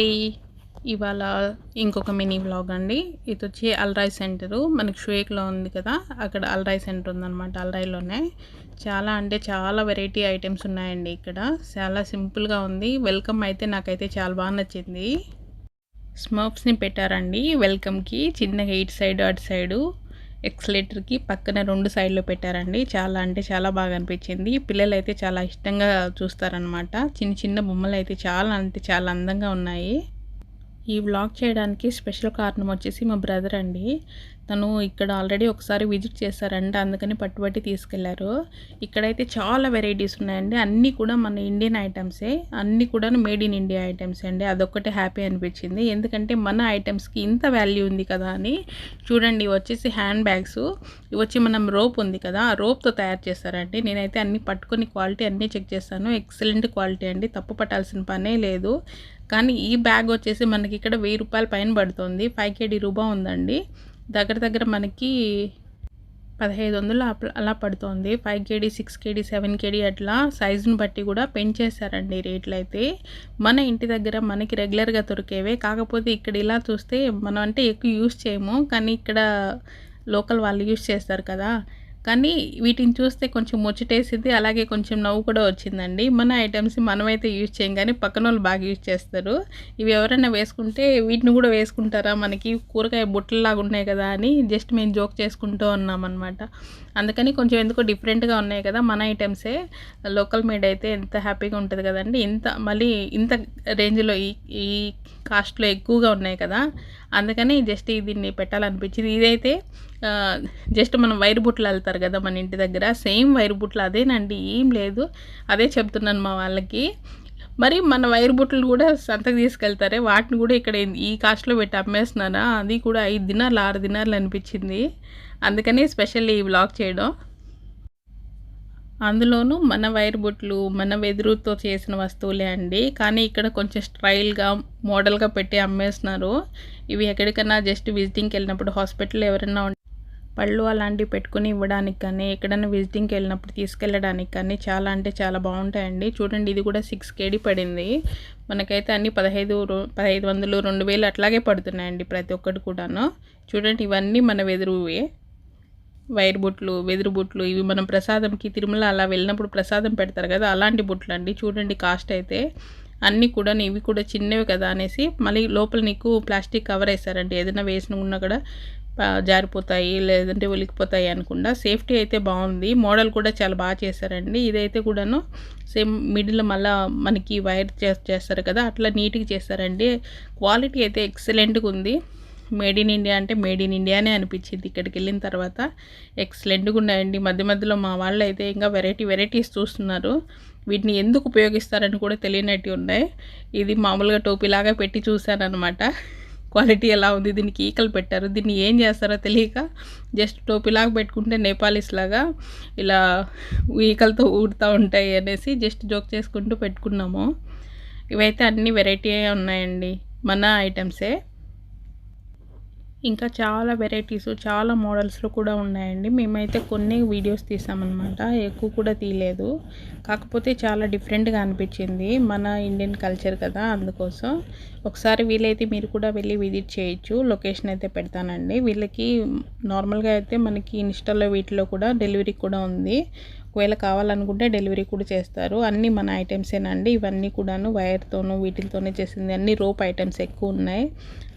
అండి ఇవాళ ఇంకొక మినీ వ్లాగ్ అండి. ఇది వచ్చి అల్రాయ్ సెంటరు. మనకి షుయేక్లో ఉంది కదా అక్కడ అల్రాయ్ సెంటర్ ఉందన్నమాట అల్రాయ్లోనే. చాలా అంటే చాలా వెరైటీ ఐటమ్స్ ఉన్నాయండి ఇక్కడ. చాలా సింపుల్గా ఉంది. వెల్కమ్ అయితే నాకైతే చాలా బాగా నచ్చింది. స్మర్ఫ్స్ని పెట్టారండి వెల్కమ్కి. చిన్నగా ఇటు సైడ్ అటు సైడు. ఎక్స్లేటర్కి పక్కన రెండు సైడ్లో పెట్టారండి. చాలా అంటే చాలా బాగా అనిపించింది. పిల్లలు అయితే చాలా ఇష్టంగా చూస్తారనమాట చిన్న చిన్న బొమ్మలు అయితే చాలా అంటే చాలా అందంగా ఉన్నాయి. ఈ వ్లాగ్ చేయడానికి స్పెషల్ కారణం వచ్చేసి మా బ్రదర్ అండి. తను ఇక్కడ ఆల్రెడీ ఒకసారి విజిట్ చేశారంట అందుకని పట్టుబట్టి తీసుకెళ్ళారు. ఇక్కడైతే చాలా వెరైటీస్ ఉన్నాయండి. అన్నీ కూడా మన ఇండియన్ ఐటమ్సే అన్నీ కూడా మేడ్ ఇన్ ఇండియా ఐటమ్స్ అండి. అదొక్కటే హ్యాపీ అనిపించింది. ఎందుకంటే మన ఐటమ్స్కి ఇంత వాల్యూ ఉంది కదా అని చూడండి వచ్చేసి హ్యాండ్ బ్యాగ్స్ ఇవి వచ్చి మనం రోప్ ఉంది కదా ఆ రోప్తో తయారు చేస్తారండి. నేనైతే అన్ని పట్టుకొని క్వాలిటీ అన్నీ చెక్ చేస్తాను. ఎక్సలెంట్ క్వాలిటీ అండి. తప్పు పట్టాల్సిన పనే లేదు. కానీ ఈ బ్యాగ్ వచ్చేసి మనకి ఇక్కడ వెయ్యి రూపాయల పైన పడుతుంది. ఫైవ్ కేడీ రూబా ఉందండి. దగ్గర దగ్గర మనకి పదహైదు వందలు అలా పడుతుంది. Five KD six KD seven KD అట్లా సైజుని బట్టి కూడా పెంచేశారండి రేట్లు అయితే. మన ఇంటి దగ్గర మనకి రెగ్యులర్గా దొరికేవే. కాకపోతే ఇక్కడ ఇలా చూస్తే మనం అంటే ఎక్కువ యూస్ చేయము. కానీ ఇక్కడ లోకల్ వాళ్ళు యూస్ చేస్తారు కదా. కానీ వీటిని చూస్తే కొంచెం ముచ్చటేసింది అలాగే కొంచెం నవ్వు కూడా వచ్చిందండి. మన ఐటమ్స్ మనమైతే యూజ్ చేయం కానీ పక్కన వాళ్ళు బాగా యూజ్ చేస్తారు. ఇవి ఎవరైనా వేసుకుంటే వీటిని కూడా వేసుకుంటారా? మనకి కూరగాయ బుట్టలాగా ఉన్నాయి కదా అని జస్ట్ మేము జోక్ చేసుకుంటూ ఉన్నాం అనమాట అందుకని కొంచెం ఎందుకో డిఫరెంట్గా ఉన్నాయి కదా మన ఐటమ్సే. లోకల్ మేడ్ అయితే ఎంత హ్యాపీగా ఉంటుంది కదండి. ఇంత మళ్ళీ ఇంత రేంజ్లో ఈ ఈ కాస్ట్లో ఎక్కువగా ఉన్నాయి కదా. అందుకని జస్ట్ దీన్ని పెట్టాలనిపించింది. ఇదైతే జస్ట్ మనం వైర్ బుట్లు వెళ్తారు కదా మన ఇంటి దగ్గర సేమ్ వైర్ బుట్లు అదేనండి ఏం లేదు. అదే చెప్తున్నాను మా వాళ్ళకి. మరి మన వైర్ బుట్లు కూడా సంతకు తీసుకెళ్తారే వాటిని కూడా ఇక్కడ ఈ కాస్ట్లో పెట్టి అమ్మేస్తున్నారా అది కూడా ఐదు దినాలు ఆరు దినాలు అనిపించింది. అందుకని స్పెషల్లీ ఈ బ్లాగ్ చేయడం. అందులోనూ మన వైర్ బుట్లు మన వెదురుతో చేసిన వస్తువులే అండి. కానీ ఇక్కడ కొంచెం స్టైల్గా మోడల్గా పెట్టి అమ్మేస్తున్నారు. ఇవి ఎక్కడికైనా జస్ట్ విజిటింగ్కి వెళ్ళినప్పుడు హాస్పిటల్ ఎవరైనా పళ్ళు అలాంటివి పెట్టుకుని ఇవ్వడానికి కానీ ఎక్కడైనా విజిటింగ్కి వెళ్ళినప్పుడు తీసుకెళ్ళడానికి కానీ చాలా అంటే చాలా బాగుంటాయండి. చూడండి ఇది కూడా సిక్స్ కేడీ పడింది. మనకైతే అన్ని పదహైదు పదహైదు వందలు రెండు వేలు అట్లాగే పడుతున్నాయండి ప్రతి ఒక్కటి కూడాను. చూడండి ఇవన్నీ మన వెదురువే. వైర్ బుట్లు వెదురు బుట్లు ఇవి మనం ప్రసాదంకి తిరుమల అలా వెళ్ళినప్పుడు ప్రసాదం పెడతారు కదా అలాంటి బుట్లు అండి చూడండి కాస్ట్ అయితే అన్నీ కూడా ఇవి కూడా చిన్నవి కదా అనేసి మళ్ళీ లోపల నీకు ప్లాస్టిక్ కవర్ వేస్తారండి ఏదైనా వేసిన ఉన్నా కూడా జారిపోతాయి లేదంటే ఒలికిపోతాయి అనుకుండా సేఫ్టీ అయితే బాగుంది. మోడల్ కూడా చాలా బాగా చేశారండి. ఇదైతే కూడాను సేమ్ మిడిల్ మళ్ళీ మనకి వైర్ చేస్తారు కదా అట్లా నీట్గా చేస్తారండి. క్వాలిటీ అయితే ఎక్సలెంట్గా ఉంది. మేడ్ ఇన్ ఇండియా అంటే మేడ్ ఇన్ ఇండియానే అనిపించింది ఇక్కడికి వెళ్ళిన తర్వాత. ఎక్సలెంట్గా ఉన్నాయండి. మధ్య మధ్యలో మా వాళ్ళు అయితే ఇంకా వెరైటీ వెరైటీస్ చూస్తున్నారు. వీటిని ఎందుకు ఉపయోగిస్తారని కూడా తెలియనట్టు ఉన్నాయి. ఇది మామూలుగా టోపీలాగా పెట్టి చూశాను అనమాట క్వాలిటీ ఎలా ఉంది దీనికి ఈకలు పెట్టారు దీన్ని ఏం చేస్తారో తెలియక జస్ట్ టోపీలాగా పెట్టుకుంటే నేపాలీస్ లాగా ఇలా ఈకలతో ఊడుతూ ఉంటాయి అనేసి జస్ట్ జోక్ చేసుకుంటూ పెట్టుకున్నాము. ఇవైతే అన్ని వెరైటీ ఉన్నాయండి మన ఐటమ్సే. ఇంకా చాలా వెరైటీస్ చాలా మోడల్స్లో కూడా ఉన్నాయండి. మేమైతే కొన్ని వీడియోస్ తీసామన్నమాట. ఎక్కువ కూడా తీయలేదు కాకపోతే చాలా డిఫరెంట్గా అనిపించింది. మన ఇండియన్ కల్చర్ కదా అందుకోసం. ఒకసారి వీలైతే మీరు కూడా వెళ్ళి విజిట్ చేయొచ్చు. లొకేషన్ అయితే పెడతానండి. వీళ్ళకి నార్మల్గా అయితే మనకి ఇన్స్టాలో వీటిలో కూడా డెలివరీ కూడా ఉంది. ఒకవేళ కావాలనుకుంటే డెలివరీ కూడా చేస్తారు. అన్నీ మన ఐటమ్సేనండి. ఇవన్నీ కూడాను వైర్తోనూ వీటితోనే చేసింది. అన్ని రోప్ ఐటమ్స్ ఎక్కువ ఉన్నాయి.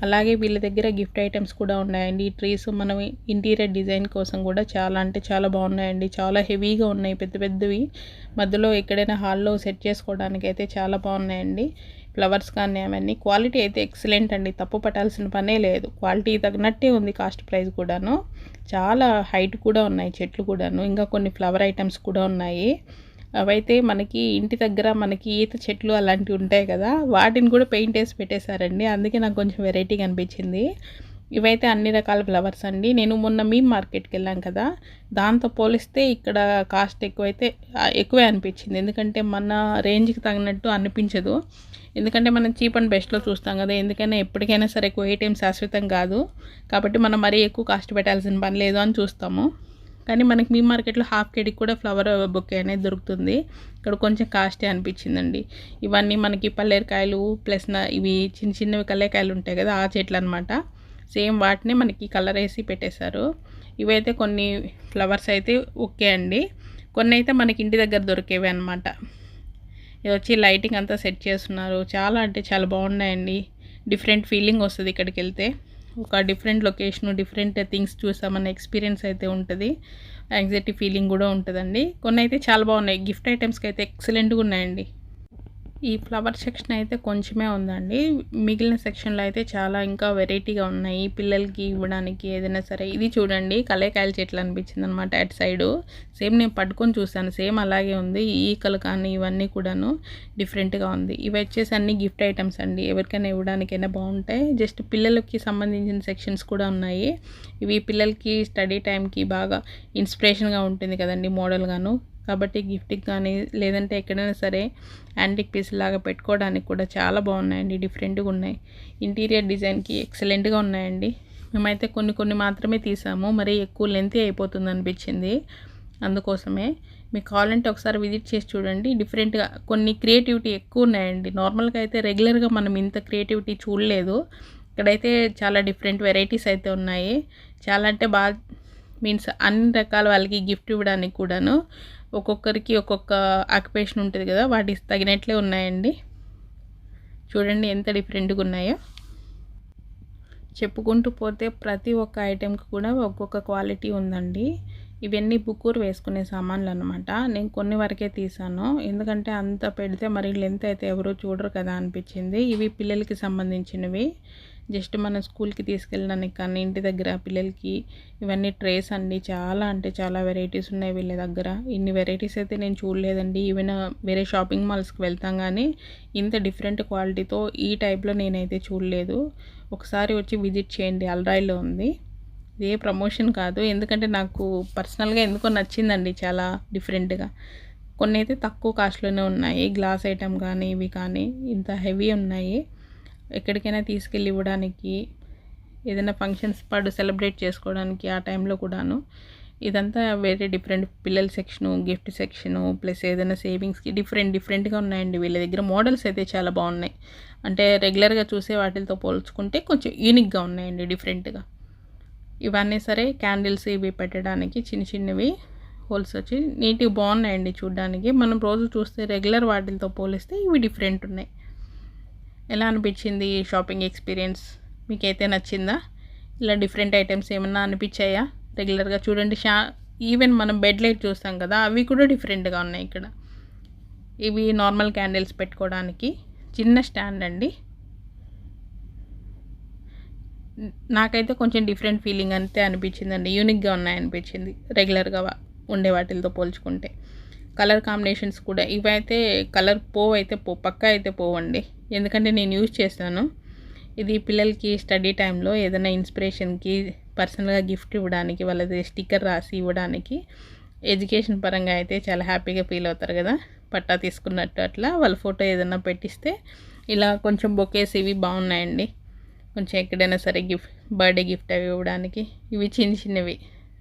అలాగే వీళ్ళ దగ్గర గిఫ్ట్ ఐటమ్స్ కూడా ఉన్నాయండి. ఈ ట్రీస్ మనం ఇంటీరియర్ డిజైన్ కోసం కూడా చాలా అంటే చాలా బాగున్నాయండి. చాలా హెవీగా ఉన్నాయి. పెద్ద పెద్దవి. మధ్యలో ఎక్కడైనా హాల్లో సెట్ చేసుకోవడానికి అయితే చాలా బాగున్నాయండి. ఫ్లవర్స్ కానీ అవన్నీ క్వాలిటీ అయితే ఎక్సలెంట్ అండి. తప్పు పట్టాల్సిన పనే లేదు. క్వాలిటీ తగినట్టే ఉంది కాస్ట్ ప్రైస్ కూడాను. చాలా హైట్ కూడా ఉన్నాయి చెట్లు కూడాను. ఇంకా కొన్ని ఫ్లవర్ ఐటమ్స్ కూడా ఉన్నాయి. అవైతే మనకి ఇంటి దగ్గర మనకి ఈత చెట్లు అలాంటివి ఉంటాయి కదా వాటిని కూడా పెయింట్ వేసి పెట్టేశారండి. అందుకే నాకు కొంచెం వెరైటీగా అనిపించింది. ఇవైతే అన్ని రకాల ఫ్లవర్స్ అండి. నేను మొన్న మీ మార్కెట్కి వెళ్ళాం కదా దాంతో పోలిస్తే ఇక్కడ కాస్ట్ ఎక్కువైతే ఎక్కువే అనిపించింది. ఎందుకంటే మన రేంజ్కి తగినట్టు అనిపించదు. ఎందుకంటే మనం చీప్ అండ్ బెస్ట్లో చూస్తాం కదా ఎందుకైనా ఎప్పటికైనా సరే ఎక్కువ ఏటీఎం శాశ్వతం కాదు. కాబట్టి మనం మరీ ఎక్కువ కాస్ట్ పెట్టాల్సిన పని లేదు అని చూస్తాము. కానీ మనకి మీ మార్కెట్లో హాఫ్ కేడీకి కూడా ఫ్లవర్ బొకే అనేది దొరుకుతుంది. ఇక్కడ కొంచెం కాస్టే అనిపించిందండి. ఇవన్నీ మనకి పల్లేరుకాయలు ప్లస్ ఇవి చిన్న చిన్నవి కల్లేకాయలు ఉంటాయి కదా ఆ చెట్లు అనమాట సేమ్ వాటిని మనకి కలర్ వేసి పెట్టేశారు. ఇవైతే కొన్ని ఫ్లవర్స్ అయితే ఓకే అండి. కొన్ని అయితే మనకి ఇంటి దగ్గర దొరికేవి అనమాట ఇది వచ్చి లైటింగ్ అంతా సెట్ చేస్తున్నారు. చాలా అంటే చాలా బాగున్నాయండి. డిఫరెంట్ ఫీలింగ్ వస్తుంది ఇక్కడికి వెళ్తే. ఒక డిఫరెంట్ లొకేషన్ డిఫరెంట్ థింగ్స్ చూసామన్న ఎక్స్పీరియన్స్ అయితే ఉంటుంది. యాంగ్జైటీ ఫీలింగ్ కూడా ఉంటుందండి. కొన్ని అయితే చాలా బాగున్నాయి. గిఫ్ట్ ఐటమ్స్కి అయితే ఎక్సలెంట్గా ఉన్నాయండి. ఈ ఫ్లవర్ సెక్షన్ అయితే కొంచెమే ఉందండి. మిగిలిన సెక్షన్లో అయితే చాలా ఇంకా వెరైటీగా ఉన్నాయి. పిల్లలకి ఇవ్వడానికి ఏదైనా సరే. ఇది చూడండి కలేకాయల చెట్లు అనిపించింది అనమాట అటు సైడు. సేమ్ నేను పట్టుకొని చూసాను సేమ్ అలాగే ఉంది. ఈకలు కానీ ఇవన్నీ కూడాను డిఫరెంట్గా ఉంది. ఇవి వచ్చేసి అన్ని గిఫ్ట్ ఐటమ్స్ అండి. ఎవరికైనా ఇవ్వడానికైనా బాగుంటాయి. జస్ట్ పిల్లలకి సంబంధించిన సెక్షన్స్ కూడా ఉన్నాయి. ఇవి పిల్లలకి స్టడీ టైంకి బాగా ఇన్స్పిరేషన్గా ఉంటుంది కదండి మోడల్గాను కాబట్టి గిఫ్ట్కి కానీ లేదంటే ఎక్కడైనా సరే యాంటిక్ పీస్ లాగా పెట్టుకోవడానికి కూడా చాలా బాగున్నాయండి. డిఫరెంట్గా ఉన్నాయి. ఇంటీరియర్ డిజైన్కి ఎక్సలెంట్గా ఉన్నాయండి. మేమైతే కొన్ని కొన్ని మాత్రమే తీసాము. మరి ఎక్కువ లెంత్ అయిపోతుంది అనిపించింది. అందుకోసమే మీకు కావాలంటే ఒకసారి విజిట్ చేసి చూడండి. డిఫరెంట్గా కొన్ని క్రియేటివిటీ ఎక్కువ ఉన్నాయండి. నార్మల్గా అయితే రెగ్యులర్గా మనం ఇంత క్రియేటివిటీ చూడలేదు. ఇక్కడైతే చాలా డిఫరెంట్ వెరైటీస్ అయితే ఉన్నాయి. చాలా అంటే బాగా మీన్స్ అన్ని రకాల వాళ్ళకి గిఫ్ట్ ఇవ్వడానికి కూడాను ఒక్కొక్కరికి ఒక్కొక్క ఆక్యుపేషన్ ఉంటుంది కదా వాటికి తగినట్లే ఉన్నాయండి. చూడండి ఎంత డిఫరెంట్గా ఉన్నాయో. చెప్పుకుంటూ పోతే ప్రతి ఒక్క ఐటెంకి కూడా ఒక్కొక్క క్వాలిటీ ఉందండి. ఇవన్నీ బుక్కూరు వేసుకునే సామాన్లు అనమాట నేను కొన్ని వరకే తీసాను. ఎందుకంటే అంత పెడితే మరి లెంత్ అయితే ఎవరు చూడరు కదా అనిపించింది. ఇవి పిల్లలకి సంబంధించినవి. జస్ట్ మన స్కూల్కి తీసుకెళ్ళడానికి కానీ ఇంటి దగ్గర పిల్లలకి ఇవన్నీ ట్రేస్ అండి. చాలా అంటే చాలా వెరైటీస్ ఉన్నాయి వీళ్ళ దగ్గర. ఇన్ని వెరైటీస్ అయితే నేను చూడలేదండి. ఈవెన్ వేరే షాపింగ్ మాల్స్కి వెళ్తాం కానీ ఇంత డిఫరెంట్ క్వాలిటీతో ఈ టైప్లో నేనైతే చూడలేదు. ఒకసారి వచ్చి విజిట్ చేయండి. అల్రాయిలో ఉంది. ఇది ప్రమోషన్ కాదు. ఎందుకంటే నాకు పర్సనల్గా ఎందుకో నచ్చిందండి చాలా డిఫరెంట్గా. కొన్ని అయితే తక్కువ కాస్ట్లోనే ఉన్నాయి. గ్లాస్ ఐటమ్ కానీ ఇవి కానీ ఇంత హెవీ ఉన్నాయి. ఎక్కడికైనా తీసుకెళ్ళి ఇవ్వడానికి ఏదైనా ఫంక్షన్స్ పాటు సెలబ్రేట్ చేసుకోవడానికి ఆ టైంలో కూడాను. ఇదంతా వేరే డిఫరెంట్ పిల్లల సెక్షను గిఫ్ట్ సెక్షను ప్లస్ ఏదైనా సేవింగ్స్కి డిఫరెంట్ డిఫరెంట్గా ఉన్నాయండి. వీళ్ళ దగ్గర మోడల్స్ అయితే చాలా బాగున్నాయి. అంటే రెగ్యులర్గా చూసే వాటితో పోల్చుకుంటే కొంచెం యూనిక్గా ఉన్నాయండి డిఫరెంట్గా ఇవన్నీ సరే క్యాండిల్స్ ఇవి పెట్టడానికి చిన్న చిన్నవి హోల్స్ వచ్చి నీట్గా బాగున్నాయండి చూడడానికి. మనం రోజు చూస్తే రెగ్యులర్ వాటితో పోలిస్తే ఇవి డిఫరెంట్ ఉన్నాయి. ఎలా అనిపించింది ఈ షాపింగ్ ఎక్స్పీరియన్స్? మీకైతే నచ్చిందా? ఇలా డిఫరెంట్ ఐటమ్స్ ఏమన్నా అనిపించాయా? రెగ్యులర్గా చూడండి షా ఈవెన్ మనం బెడ్ లైట్ చూస్తాం కదా అవి కూడా డిఫరెంట్గా ఉన్నాయి ఇక్కడ. ఇవి నార్మల్ క్యాండిల్స్ పెట్టుకోవడానికి. చిన్న స్టాండ్ అండి. నాకైతే కొంచెం డిఫరెంట్ ఫీలింగ్ అంతే అనిపించిందండి. యూనిక్గా ఉన్నాయనిపించింది. రెగ్యులర్గా ఉండే వాటితో పోల్చుకుంటే. కలర్ కాంబినేషన్స్ కూడా ఇవైతే కలర్ పోవ్ అయితే పో పక్క అయితే పోవండి. ఎందుకంటే నేను యూజ్ చేశాను ఇది పిల్లలకి స్టడీ టైంలో ఏదైనా ఇన్స్పిరేషన్కి పర్సనల్గా గిఫ్ట్ ఇవ్వడానికి వాళ్ళది స్టిక్కర్ రాసి ఇవ్వడానికి ఎడ్యుకేషన్ పరంగా అయితే చాలా హ్యాపీగా ఫీల్ అవుతారు కదా. పట్టా తీసుకున్నట్టు అట్లా వాళ్ళ ఫోటో ఏదైనా పెట్టిస్తే ఇలా కొంచెం బొకేస్ ఇవి బాగున్నాయండి. కొంచెం ఎక్కడైనా సరే గిఫ్ట్ బర్త్డే గిఫ్ట్ అవి ఇవ్వడానికి ఇవి చిన్న చిన్నవి.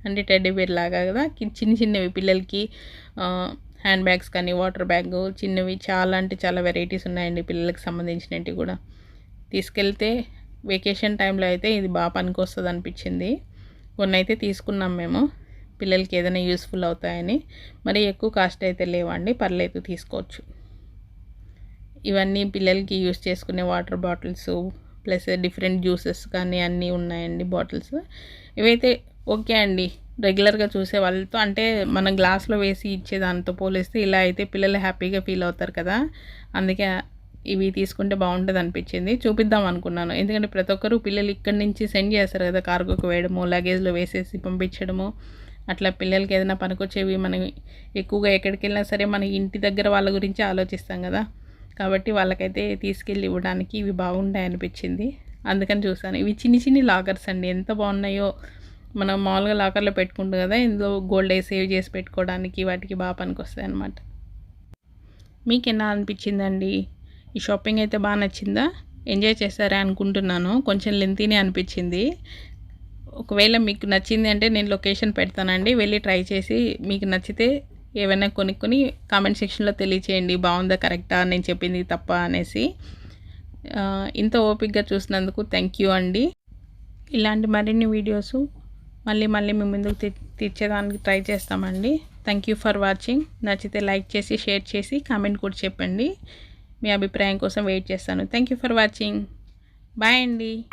అంటే టెడ్డీ బేర్ లాగా కదా. చిన్న చిన్నవి పిల్లలకి హ్యాండ్ బ్యాగ్స్ కానీ వాటర్ బ్యాగ్ చిన్నవి చాలా అంటే చాలా వెరైటీస్ ఉన్నాయండి పిల్లలకి సంబంధించినవి కూడా. తీసుకెళ్తే వెకేషన్ టైంలో అయితే ఇది బాగా పనికొస్తుంది అనిపించింది. కొన్ని అయితే తీసుకున్నాం మేము. పిల్లలకి ఏదైనా యూస్ఫుల్ అవుతాయని. మరి ఎక్కువ కాస్ట్ అయితే లేవండి. పర్లేదు తీసుకోవచ్చు. ఇవన్నీ పిల్లలకి యూస్ చేసుకునే water bottles plus different juices కానీ అన్నీ ఉన్నాయండి బాటిల్స్ ఇవైతే ఓకే అండి. రెగ్యులర్గా చూసే వాళ్ళతో అంటే మన గ్లాస్లో వేసి ఇచ్చే దాంతో పోలిస్తే ఇలా అయితే పిల్లలు హ్యాపీగా ఫీల్ అవుతారు కదా. అందుకే ఇవి తీసుకుంటే బాగుంటుంది అనిపించింది. చూపిద్దాం అనుకున్నాను. ఎందుకంటే ప్రతి ఒక్కరు పిల్లలు ఇక్కడి నుంచి సెండ్ చేస్తారు కదా కార్గోకి వేయడము లగేజ్లో వేసేసి పంపించడము. అట్లా పిల్లలకి ఏదైనా పనికొచ్చేవి మనం ఎక్కువగా ఎక్కడికి వెళ్ళినా సరే మన ఇంటి దగ్గర వాళ్ళ గురించి ఆలోచిస్తాం కదా. కాబట్టి వాళ్ళకైతే తీసుకెళ్ళి ఇవ్వడానికి ఇవి బాగుంటాయి అనిపించింది అందుకని చూసాను. ఇవి చిన్ని చిన్ని లాకర్స్ అండి. ఎంత బాగున్నాయో మనం మామూలుగా లాకర్లో పెట్టుకుంటాం కదా ఇందులో గోల్డ్ సేవ్ చేసి పెట్టుకోవడానికి వాటికి బాగా పనికొస్తాయి అనమాట మీకు ఎలా అనిపించిందండి? ఈ షాపింగ్ అయితే బాగా నచ్చిందా? ఎంజాయ్ చేస్తారా అనుకుంటున్నాను. కొంచెం లెంతీనే అనిపించింది. ఒకవేళ మీకు నచ్చింది అంటే నేను లొకేషన్ పెడతానండి. వెళ్ళి ట్రై చేసి మీకు నచ్చితే ఏవైనా కొనుక్కొని కామెంట్ సెక్షన్లో తెలియచేయండి. బాగుందా కరెక్టా? నేను చెప్పింది తప్ప అనేసి. ఇంత ఓపిక్గా చూసినందుకు థ్యాంక్ యూ అండి. ఇలాంటి మరిన్ని వీడియోస్ మళ్ళీ మళ్ళీ మీ ముందుకు తీర్చేదానికి ట్రై చేస్తామండి. థ్యాంక్ యూ ఫర్ వాచింగ్ నచ్చితే లైక్ చేసి షేర్ చేసి కామెంట్ కూడా చెప్పండి. మీ అభిప్రాయం కోసం వెయిట్ చేస్తాను. Thank you for watching bye అండి.